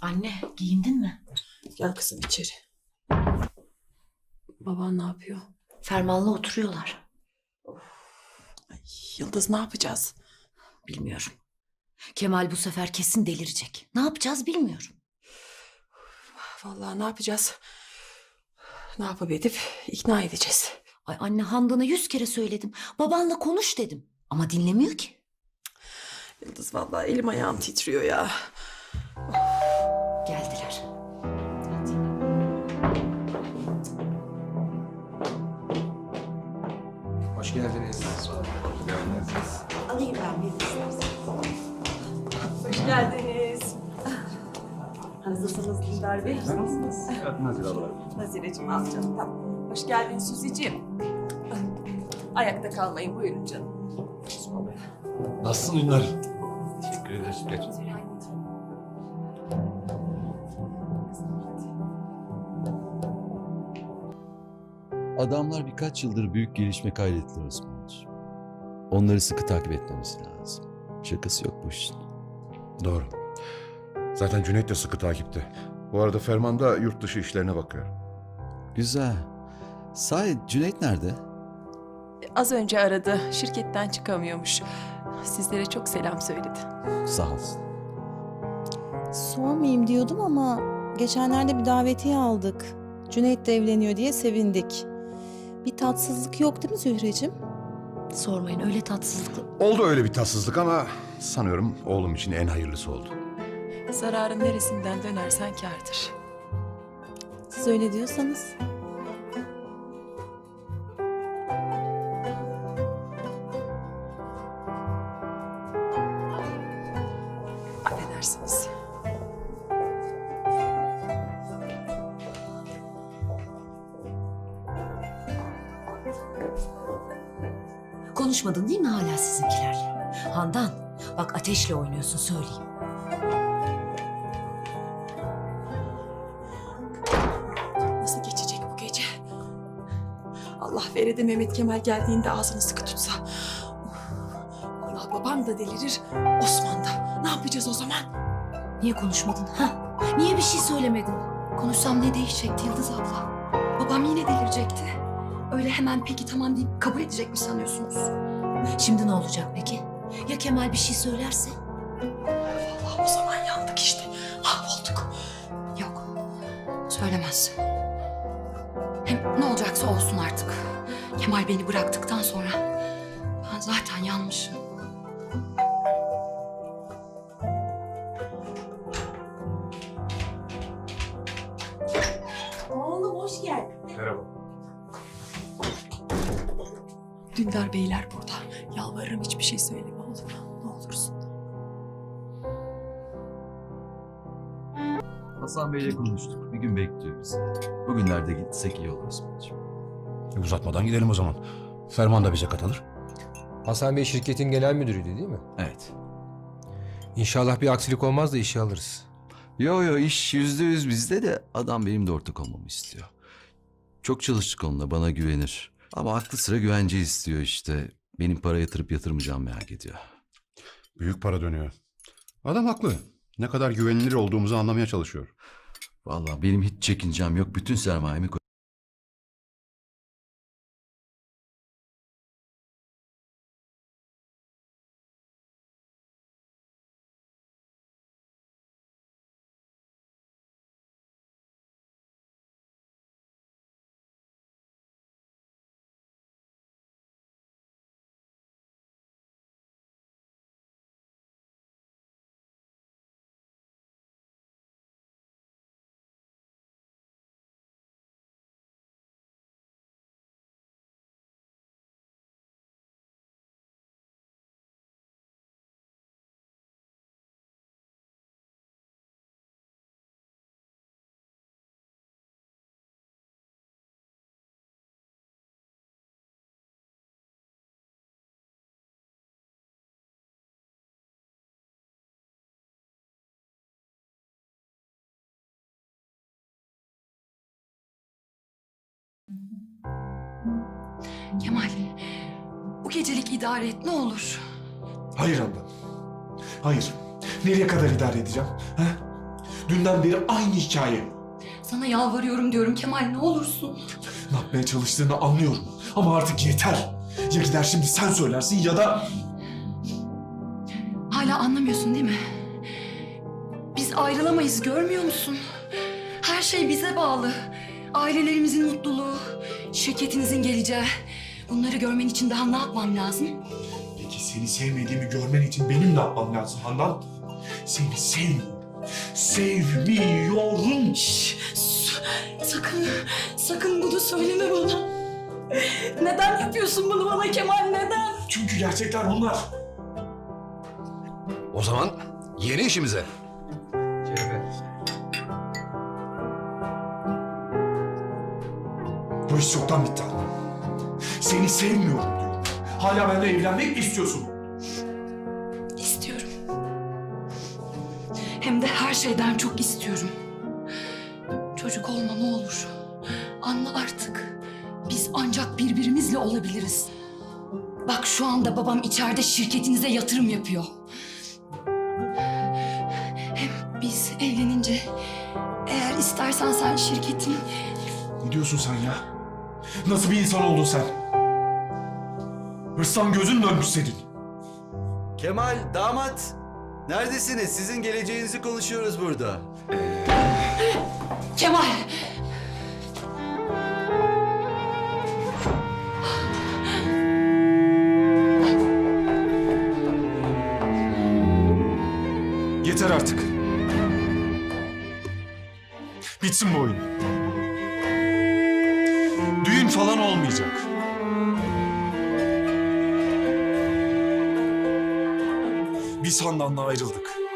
Anne giyindin mi? Gel kızım içeri. Baban ne yapıyor? Fermanla oturuyorlar. Ay, Yıldız ne yapacağız? Bilmiyorum. Kemal bu sefer kesin delirecek. Ne yapacağız bilmiyorum. Vallahi ne yapacağız? Ne yapıp edip ikna edeceğiz. Ay anne Handan'a yüz kere söyledim. Babanla konuş dedim. Ama dinlemiyor ki. Yıldız vallahi elim ayağım titriyor ya. Geldiler. Hoş geldiniz. Hoş geldiniz. Alayım ben bir Hoş geldiniz. Hazırsınız Dindar Bey. Nasılsınız? Nazire abla. Nazireciğim al canım tamam. Hoş geldin Suzi'ciğim. Ayakta kalmayın buyurun canım. Nasılsın Ünler? Teşekkür ederiz. Geç. Adamlar birkaç yıldır büyük gelişme kaydettiler Osmanlıcığım. Onları sıkı takip etmemiz lazım. Şakası yok bu işin. Doğru. Zaten Cüneyt de sıkı takipte. Bu arada Ferman da yurt dışı işlerine bakıyor. Güzel. Sahi Cüneyt nerede? Az önce aradı. Şirketten çıkamıyormuş. Sizlere çok selam söyledi. Sağ olsun. Sormayayım diyordum ama geçenlerde bir davetiye aldık. Cüneyt de evleniyor diye sevindik. Bir tatsızlık yok değil mi Zühreciğim? Sormayın öyle tatsızlıklı. Oldu öyle bir tatsızlık ama sanıyorum oğlum için en hayırlısı oldu. Zararın neresinden dönersen kârdır. Siz öyle diyorsanız. Affedersiniz. Konuşmadın değil mi hala sizinkilerle? Handan bak ateşle oynuyorsun söyleyeyim. Nasıl geçecek bu gece? Allah vere de Mehmet Kemal geldiğinde ağzını sıkı tutsa. Allah babam da delirir, Osman da. Ne yapacağız o zaman? Niye konuşmadın ha? Niye bir şey söylemedin? Konuşsam ne değişecekti Yıldız abla? Babam yine delirecekti. Öyle hemen peki tamam deyip kabul edecek mi sanıyorsunuz? Şimdi ne olacak peki? Ya Kemal bir şey söylerse? Allah o zaman yandık işte. Mahvolduk. Yok. Söylemez. Hem ne olacaksa olsun artık. Kemal beni bıraktıktan sonra ben zaten yanmışım. Hoş geldin. Merhaba. Dündar beyler burada. Yalvarırım hiçbir şey söyleme oğlum. Ne olursun. Hasan Bey'le konuştuk. Bir gün bekliyor bizi. Bugünlerde gitsek iyi olur Osmanlıcığım. E, Uzatmadan gidelim o zaman. Ferman da bize katılır. Hasan Bey şirketin genel müdürüydü değil mi? Evet. İnşallah bir aksilik olmaz da işi alırız. Yo yo iş yüzde yüz bizde de adam benim de ortak olmamı istiyor. Çok çalıştık onunla bana güvenir. Ama aklı sıra güvence istiyor işte. Benim para yatırıp yatırmayacağım merak ediyor. Büyük para dönüyor. Adam haklı. Ne kadar güvenilir olduğumuzu anlamaya çalışıyor. Vallahi benim hiç çekincem yok. Bütün sermayemi koy- Kemal, bu gecelik idare et ne olur. Hayır abla. Hayır. Nereye kadar idare edeceğim? Ha? Dünden beri aynı hikaye. Sana yalvarıyorum diyorum Kemal ne olursun. Ne yapmaya çalıştığını anlıyorum. Ama artık yeter. Ya gider şimdi sen söylersin ya da... Hala anlamıyorsun değil mi? Biz ayrılamayız görmüyor musun? Her şey bize bağlı. Ailelerimizin mutluluğu, şirketinizin geleceği. Bunları görmen için daha ne yapmam lazım? Peki seni sevmediğimi görmen için benim ne yapmam lazım Handan? Seni sevmiyorum. Sevmiyorum. Şşş, sakın, sakın bunu söyleme bana. Neden yapıyorsun bunu bana Kemal neden? Çünkü gerçekler bunlar. O zaman yeni işimize. Bu iş çoktan bitti Handan. Seni sevmiyorum diyorum. Hala benimle evlenmek mi istiyorsun? İstiyorum. Hem de her şeyden çok istiyorum. Çocuk olma ne olur. Anla artık. Biz ancak birbirimizle olabiliriz. Bak şu anda babam içeride şirketinize yatırım yapıyor. Hem biz evlenince eğer istersen sen şirketin Ne diyorsun sen ya? Nasıl bir insan oldun sen? Hırstan gözün dönmüş senin. Kemal, damat. Neredesiniz? Sizin geleceğinizi konuşuyoruz burada. Kemal! Yeter artık. Bitsin bu oyun. Olmayacak. Biz Handan'la ayrıldık.